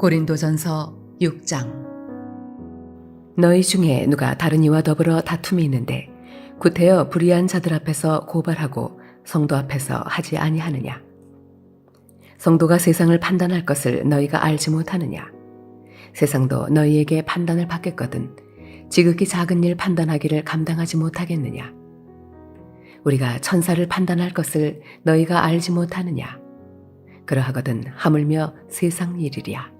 고린도전서 6장. 너희 중에 누가 다른 이와 더불어 다툼이 있는데 구태여 불의한 자들 앞에서 고발하고 성도 앞에서 하지 아니하느냐? 성도가 세상을 판단할 것을 너희가 알지 못하느냐? 세상도 너희에게 판단을 받겠거든 지극히 작은 일 판단하기를 감당하지 못하겠느냐? 우리가 천사를 판단할 것을 너희가 알지 못하느냐? 그러하거든 하물며 세상 일이랴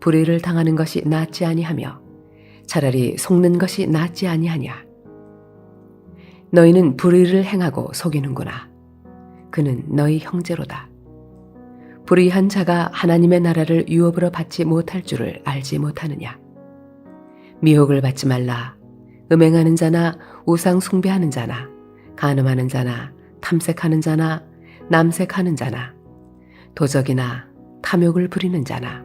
불의를 당하는 것이 낫지 아니하며 차라리 속는 것이 낫지 아니하냐. 너희는 불의를 행하고 속이는구나. 그는 너희 형제로다. 불의한 자가 하나님의 나라를 유업으로 받지 못할 줄을 알지 못하느냐. 미혹을 받지 말라. 음행하는 자나 우상 숭배하는 자나 간음하는 자나 탐색하는 자나 남색하는 자나 도적이나 탐욕을 부리는 자나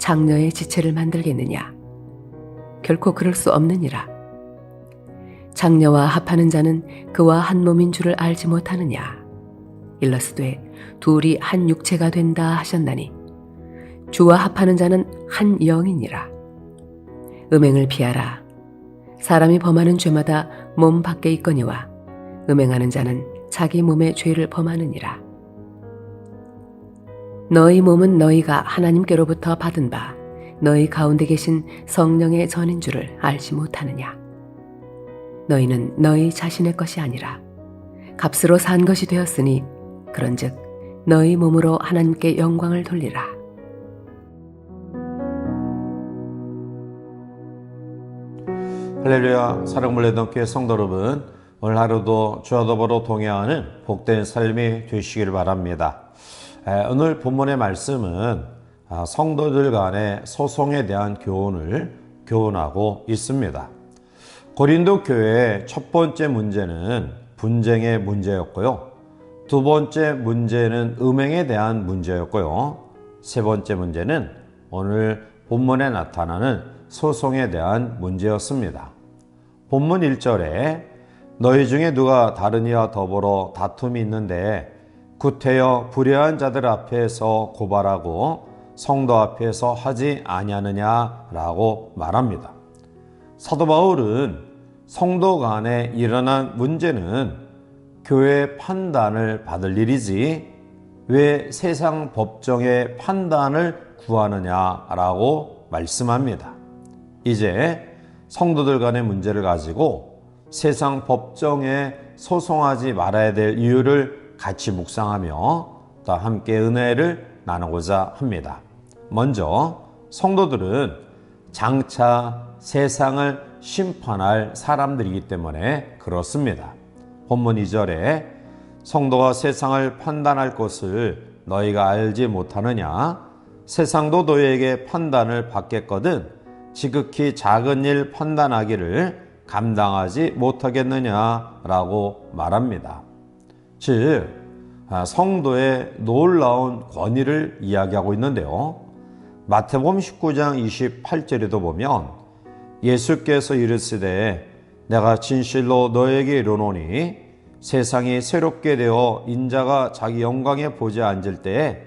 장녀의 지체를 만들겠느냐? 결코 그럴 수 없느니라. 장녀와 합하는 자는 그와 한 몸인 줄을 알지 못하느냐? 일러스되 둘이 한 육체가 된다 하셨나니 주와 합하는 자는 한 영이니라. 음행을 피하라. 사람이 범하는 죄마다 몸 밖에 있거니와 음행하는 자는 자기 몸의 죄를 범하느니라. 너희 몸은 너희가 하나님께로부터 받은 바 너희 가운데 계신 성령의 전인 줄을 알지 못하느냐. 너희는 너희 자신의 것이 아니라 값으로 산 것이 되었으니 그런즉 너희 몸으로 하나님께 영광을 돌리라. 할렐루야 내던 교회 성도 여러분 오늘 하루도 주와 더불어 동행하는 복된 삶이 되시기를 바랍니다. 에, 오늘 본문의 말씀은 아, 성도들 간의 소송에 대한 교훈을 교훈하고 있습니다. 고린도 교회의 첫 번째 문제는 분쟁의 문제였고요. 두 번째 문제는 음행에 대한 문제였고요. 세 번째 문제는 오늘 본문에 나타나는 소송에 대한 문제였습니다. 본문 1절에 너희 중에 누가 다른 이와 더불어 다툼이 있는데 구태여 불의한 자들 앞에서 고발하고 성도 앞에서 하지 아니하느냐라고 말합니다. 사도 바울은 성도 간에 일어난 문제는 교회 판단을 받을 일이지 왜 세상 법정의 판단을 구하느냐라고 말씀합니다. 이제 성도들 간의 문제를 가지고 세상 법정에 소송하지 말아야 될 이유를 같이 묵상하며 또 함께 은혜를 나누고자 합니다. 먼저 성도들은 장차 세상을 심판할 사람들이기 때문에 그렇습니다. 본문 2절에 성도가 세상을 판단할 것을 너희가 알지 못하느냐? 세상도 너희에게 판단을 받겠거든 지극히 작은 일 판단하기를 감당하지 못하겠느냐라고 말합니다. 즉, 성도의 놀라운 권위를 이야기하고 있는데요. 마태복음 19장 28절에도 보면 예수께서 이르시되 내가 진실로 너에게 이르노니 세상이 새롭게 되어 인자가 자기 영광에 보좌에 앉을 때에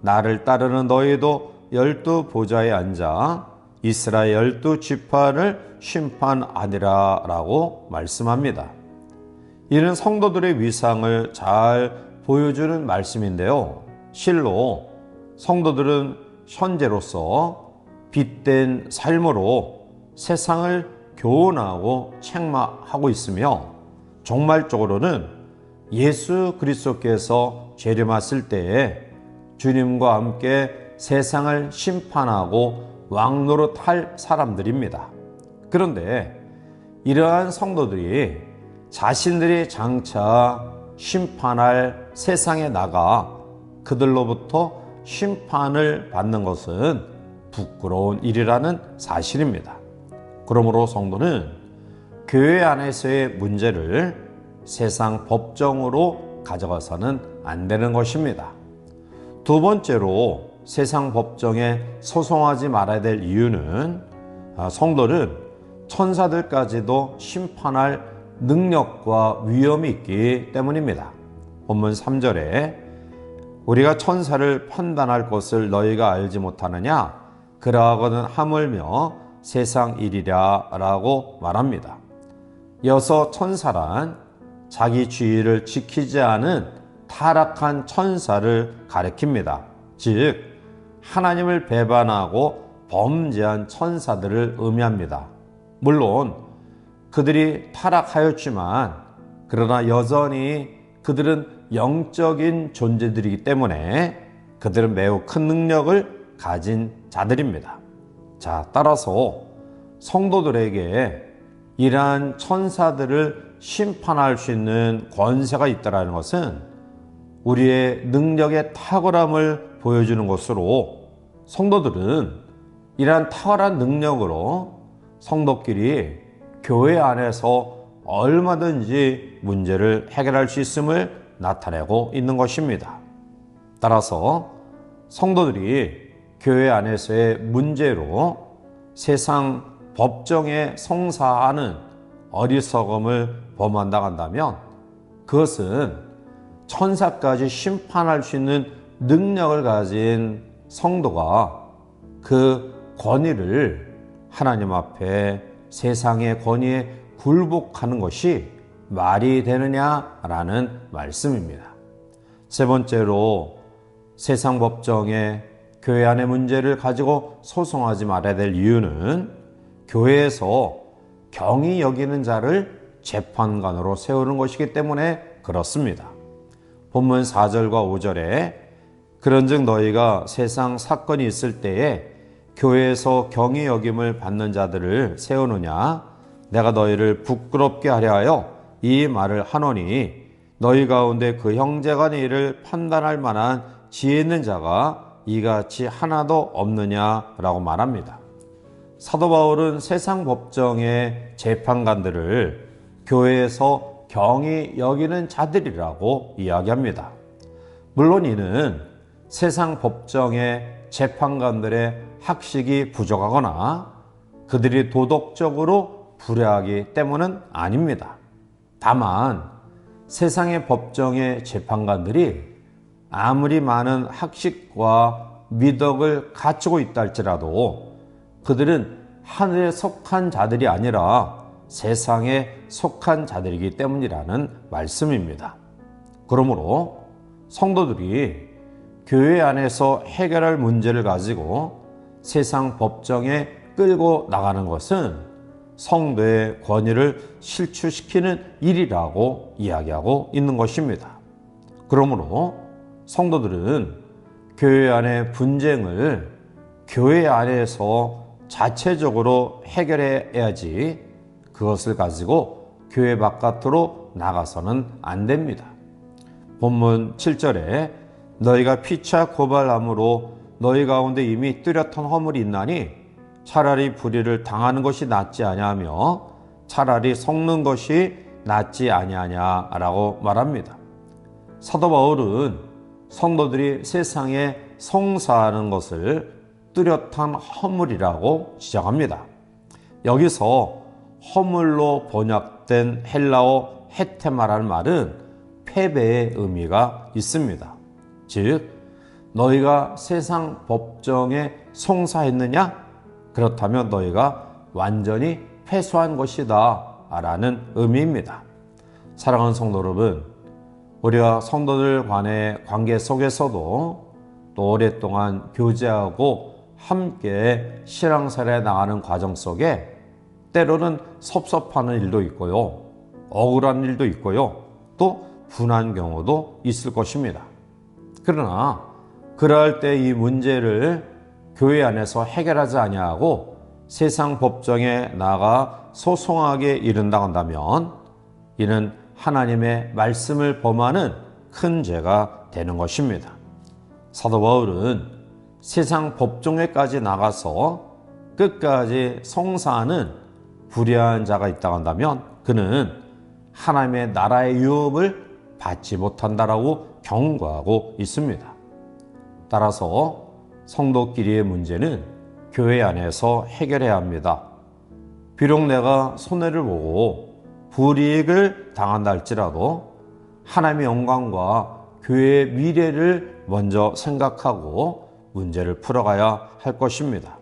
나를 따르는 너희도 열두 보좌에 앉아 이스라엘 열두 지파를 심판하리라라고 말씀합니다. 이는 성도들의 위상을 잘 보여주는 말씀인데요. 실로 성도들은 현재로서 빛된 삶으로 세상을 교훈하고 책망하고 있으며 종말적으로는 예수 그리스도께서 재림하실 때에 주님과 함께 세상을 심판하고 왕노릇할 사람들입니다. 그런데 이러한 성도들이 자신들이 장차 심판할 세상에 나가 그들로부터 심판을 받는 것은 부끄러운 일이라는 사실입니다. 그러므로 성도는 교회 안에서의 문제를 세상 법정으로 가져가서는 안 되는 것입니다. 두 번째로 세상 법정에 소송하지 말아야 될 이유는 아, 성도는 천사들까지도 심판할 능력과 위험이 있기 때문입니다. 본문 3절에 우리가 천사를 판단할 것을 너희가 알지 못하느냐? 그러하거든 하물며 세상 일이랴 라고 말합니다. 이어서 천사란 자기 주의를 지키지 않은 타락한 천사를 가리킵니다. 즉, 하나님을 배반하고 범죄한 천사들을 의미합니다. 물론, 그들이 타락하였지만, 그러나 여전히 그들은 영적인 존재들이기 때문에 그들은 매우 큰 능력을 가진 자들입니다. 자, 따라서 성도들에게 이러한 천사들을 심판할 수 있는 권세가 있다는 것은 우리의 능력의 탁월함을 보여주는 것으로 성도들은 이러한 탁월한 능력으로 성도끼리 교회 안에서 얼마든지 문제를 해결할 수 있음을 나타내고 있는 것입니다. 따라서 성도들이 교회 안에서의 문제로 세상 법정에 성사하는 어리석음을 범한다 한다면 그것은 천사까지 심판할 수 있는 능력을 가진 성도가 그 권위를 하나님 앞에 세상의 권위에 굴복하는 것이 말이 되느냐라는 말씀입니다. 세 번째로 세상 법정에 교회 안의 문제를 가지고 소송하지 말아야 될 이유는 교회에서 경이 여기는 자를 재판관으로 세우는 것이기 때문에 그렇습니다. 본문 4절과 5절에 그런즉 너희가 세상 사건이 있을 때에 교회에서 경이 여김을 받는 자들을 세우느냐 내가 너희를 부끄럽게 하려 하여 이 말을 하노니 너희 가운데 그 형제간 일을 판단할 만한 지혜 있는 자가 이같이 하나도 없느냐라고 말합니다. 사도 바울은 세상 법정의 재판관들을 교회에서 경히 여기는 자들이라고 이야기합니다. 물론 이는 세상 법정의 재판관들의 학식이 부족하거나 그들이 도덕적으로 불효하기 때문은 아닙니다. 다만 세상의 법정의 재판관들이 아무리 많은 학식과 미덕을 갖추고 있다 할지라도 그들은 하늘에 속한 자들이 아니라 세상에 속한 자들이기 때문이라는 말씀입니다. 그러므로 성도들이 교회 안에서 해결할 문제를 가지고 세상 법정에 끌고 나가는 것은 성도의 권위를 실추시키는 일이라고 이야기하고 있는 것입니다. 그러므로 성도들은 교회 안의 분쟁을 교회 안에서 자체적으로 해결해야지 그것을 가지고 교회 바깥으로 나가서는 안 됩니다. 본문 7절에 너희가 피차 고발함으로 너희 가운데 이미 뚜렷한 허물이 있나니 차라리 불의를 당하는 것이 낫지 아니하며 차라리 속는 것이 낫지 아니하냐라고 말합니다. 사도 바울은 성도들이 세상에 성사하는 것을 뚜렷한 허물이라고 지적합니다. 여기서 허물로 번역된 헬라어 헤테마라는 말은 패배의 의미가 있습니다. 즉, 너희가 세상 법정에 송사했느냐? 그렇다면 너희가 완전히 패소한 것이다. 라는 의미입니다. 사랑하는 성도 여러분, 우리가 성도들 간의 관계 속에서도 또 오랫동안 교제하고 함께 신앙생활에 나가는 과정 속에 때로는 섭섭하는 일도 있고요. 억울한 일도 있고요. 또 분한 경우도 있을 것입니다. 그러나 그럴 때 이 문제를 교회 안에서 해결하지 아니하고 세상 법정에 나가 소송하게 이른다 한다면 이는 하나님의 말씀을 범하는 큰 죄가 되는 것입니다. 사도 바울은 세상 법정에까지 나가서 끝까지 성사하는 불의한 자가 있다 한다면 그는 하나님의 나라의 유업을 받지 못한다라고 경고하고 있습니다. 따라서 성도끼리의 문제는 교회 안에서 해결해야 합니다. 비록 내가 손해를 보고 불이익을 당한다 할지라도 하나님의 영광과 교회의 미래를 먼저 생각하고 문제를 풀어가야 할 것입니다.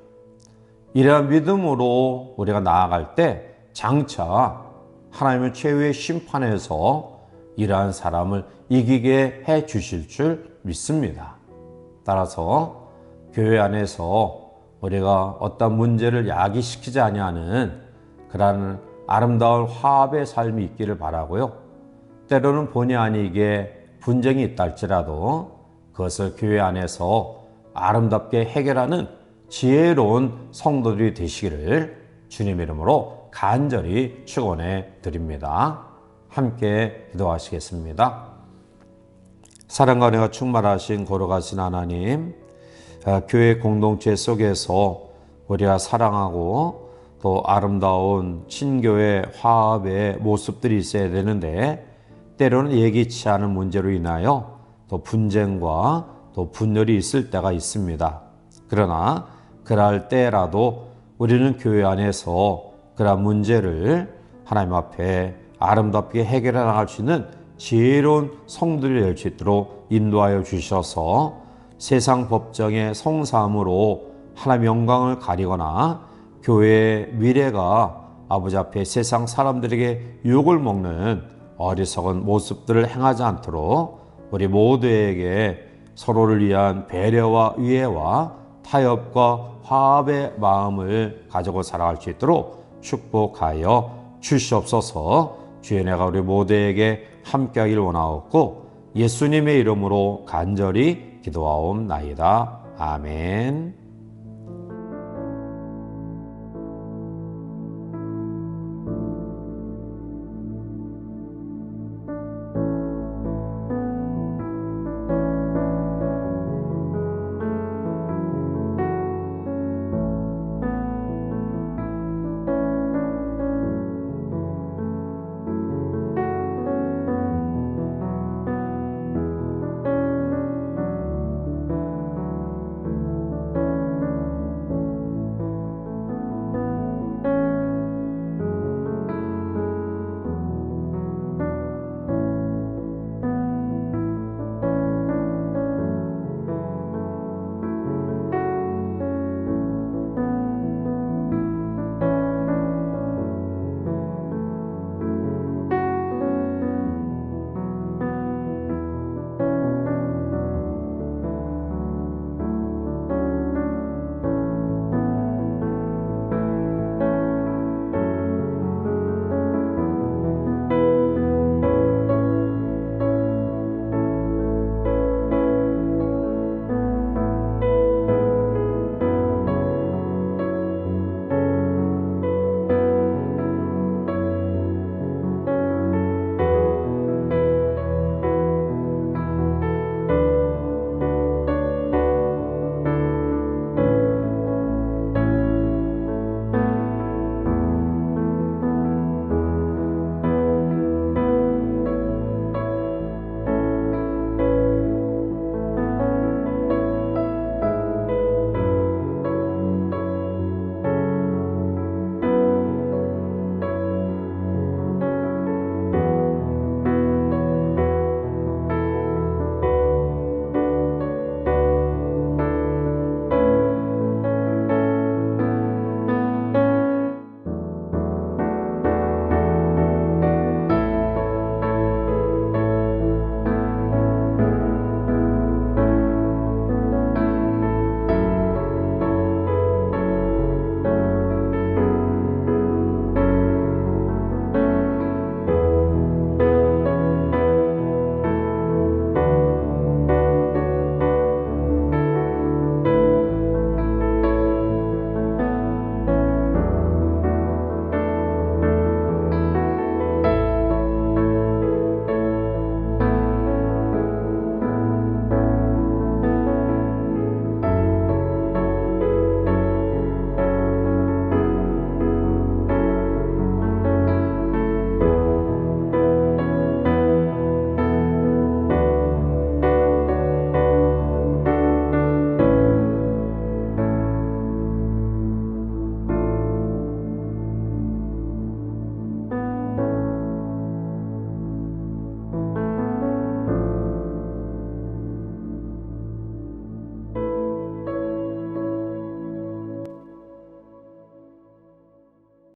이러한 믿음으로 우리가 나아갈 때 장차 하나님의 최후의 심판에서 이러한 사람을 이기게 해 주실 줄 믿습니다. 따라서 교회 안에서 우리가 어떤 문제를 야기시키지 아니하는 그러한 아름다운 화합의 삶이 있기를 바라고요. 때로는 본의 아니게 분쟁이 있다 할지라도 그것을 교회 안에서 아름답게 해결하는 지혜로운 성도들이 되시기를 주님 이름으로 간절히 축원해 드립니다. 함께 기도하시겠습니다. 사랑과 은혜가 충만하신 거룩하신 하나님, 아, 교회 공동체 속에서 우리가 사랑하고 또 아름다운 친교의 화합의 모습들이 있어야 되는데 때로는 예기치 않은 문제로 인하여 또 분쟁과 또 분열이 있을 때가 있습니다. 그러나 그럴 때라도 우리는 교회 안에서 그러한 문제를 하나님 앞에 아름답게 해결해 나갈 수 있는 지혜로운 성들이 될수 있도록 인도하여 주셔서 세상 법정의 성삼으로 하나님 영광을 가리거나 교회의 미래가 아버지 앞에 세상 사람들에게 욕을 먹는 어리석은 모습들을 행하지 않도록 우리 모두에게 서로를 위한 배려와 이해와 타협과 화합의 마음을 가지고 살아갈 수 있도록 축복하여 주시옵소서. 주의 내가 우리 모두에게 함께하길 원하옵고 예수님의 이름으로 간절히 기도하옵나이다. 아멘.